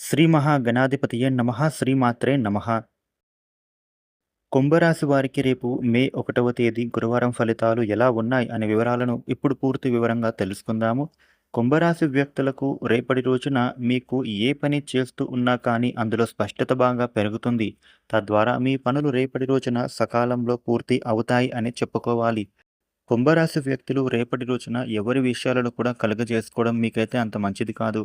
శ్రీ మహాగణాధిపతియే నమ శ్రీమాత్రే నమ. కుంభరాశి వారికి రేపు మే ఒకటవ తేదీ గురువారం ఫలితాలు ఎలా ఉన్నాయి అనే వివరాలను ఇప్పుడు పూర్తి వివరంగా తెలుసుకుందాము. కుంభరాశి వ్యక్తులకు రేపటి రోజున మీకు ఏ పని చేస్తూ ఉన్నా కానీ అందులో స్పష్టత బాగా పెరుగుతుంది. తద్వారా మీ పనులు రేపటి రోజున సకాలంలో పూర్తి అవుతాయి అని చెప్పుకోవాలి. కుంభరాశి వ్యక్తులు రేపటి రోజున ఎవరి విషయాలను కూడా కలుగజేసుకోవడం మీకైతే అంత మంచిది కాదు.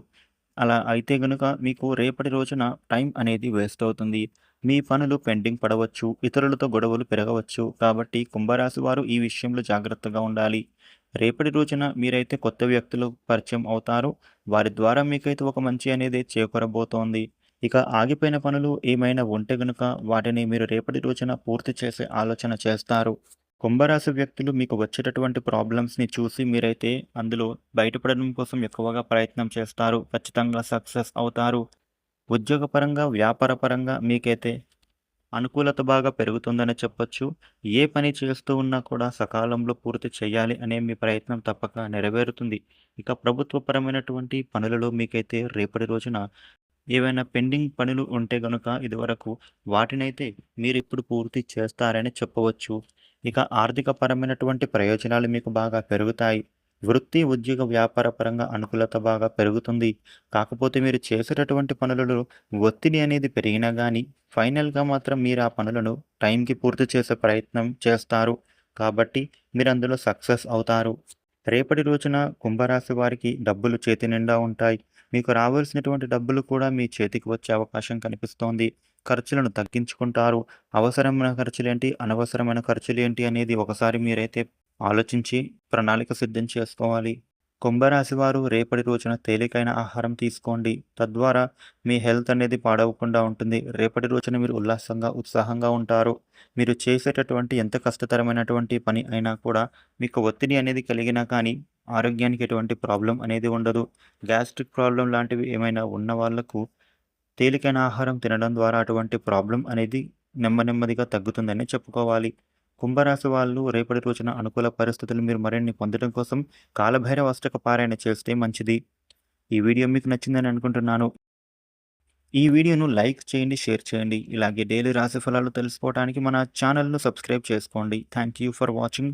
అలా అయితే గనుక మీకు రేపటి రోజున టైం అనేది వేస్ట్ అవుతుంది. మీ పనులు పెండింగ్ పడవచ్చు ఇతరులతో గొడవలు పెరగవచ్చు. కాబట్టి కుంభరాశి వారు ఈ విషయంలో జాగ్రత్తగా ఉండాలి. రేపటి రోజున మీరైతే కొత్త వ్యక్తులు పరిచయం అవుతారు. వారి ద్వారా మీకైతే ఒక మంచి అనేది చేకూరబోతోంది. ఇక ఆగిపోయిన పనులు ఏమైనా ఉంటే గనుక వాటిని మీరు రేపటి రోజున పూర్తి చేసే ఆలోచన చేస్తారు. కుంభరాశి వ్యక్తులు మీకు వచ్చేటటువంటి ప్రాబ్లమ్స్ని చూసి మీరైతే అందులో బయటపడడం కోసం ఎక్కువగా ప్రయత్నం చేస్తారు. ఖచ్చితంగా సక్సెస్ అవుతారు. ఉద్యోగపరంగా వ్యాపారపరంగా మీకైతే అనుకూలత బాగా పెరుగుతుందని చెప్పొచ్చు. ఏ పని చేస్తూ ఉన్నా కూడా సకాలంలో పూర్తి చేయాలి అనే మీ ప్రయత్నం తప్పక నెరవేరుతుంది. ఇక ప్రభుత్వపరమైనటువంటి పనులలో మీకైతే రేపటి రోజున ఏవైనా పెండింగ్ పనులు ఉంటే గనుక ఇదివరకు వాటినైతే మీరు ఇప్పుడు పూర్తి చేస్తారని చెప్పవచ్చు. ఇక ఆర్థిక పరమైనటువంటి ప్రయోజనాలు మీకు బాగా పెరుగుతాయి. వృత్తి ఉద్యోగ వ్యాపార పరంగా అనుకూలత బాగా పెరుగుతుంది. కాకపోతే మీరు చేసేటటువంటి పనులలో ఒత్తిడి అనేది పెరిగినా కానీ ఫైనల్గా మాత్రం మీరు ఆ పనులను టైంకి పూర్తి చేసే ప్రయత్నం చేస్తారు. కాబట్టి మీరు అందులో సక్సెస్ అవుతారు. రేపటి రోజున కుంభరాశి వారికి డబ్బులు చేతి నిండా ఉంటాయి. మీకు రావాల్సినటువంటి డబ్బులు కూడా మీ చేతికి వచ్చే అవకాశం కనిపిస్తోంది. ఖర్చులను తగ్గించుకుంటారు. అవసరమైన ఖర్చులేంటి? అనవసరమైన ఖర్చులేంటి అనేది ఒకసారి మీరైతే ఆలోచించి ప్రణాళిక సిద్ధం చేసుకోవాలి. కుంభరాశి వారు రేపటి రోజున తేలికైన ఆహారం తీసుకోండి. తద్వారా మీ హెల్త్ అనేది పాడవకుండా ఉంటుంది. రేపటి రోజున మీరు ఉల్లాసంగా ఉత్సాహంగా ఉంటారు. మీరు చేసేటటువంటి ఎంత కష్టతరమైనటువంటి పని అయినా కూడా మీకు ఒత్తిడి అనేది కలిగినా కానీ ఆరోగ్యానికి ఎటువంటి ప్రాబ్లం అనేది ఉండదు. గ్యాస్ట్రిక్ ప్రాబ్లం లాంటివి ఏమైనా ఉన్న వాళ్ళకు తేలికైన ఆహారం తినడం ద్వారా అటువంటి ప్రాబ్లం అనేది నెమ్మదిగా తగ్గుతుందని చెప్పుకోవాలి. కుంభరాశి వాళ్ళు రేపటి రోజున అనుకూల పరిస్థితులు మీరు మరిన్ని పొందడం కోసం కాలభైరవ అష్టక పారాయణ చేస్తే మంచిది. ఈ వీడియో మీకు నచ్చిందని అనుకుంటున్నాను. ఈ వీడియోను లైక్ చేయండి షేర్ చేయండి. ఇలాగే డైలీ రాశి ఫలాలు తెలుసుకోవడానికి మన ఛానల్ను సబ్స్క్రైబ్ చేసుకోండి. Thank you for watching.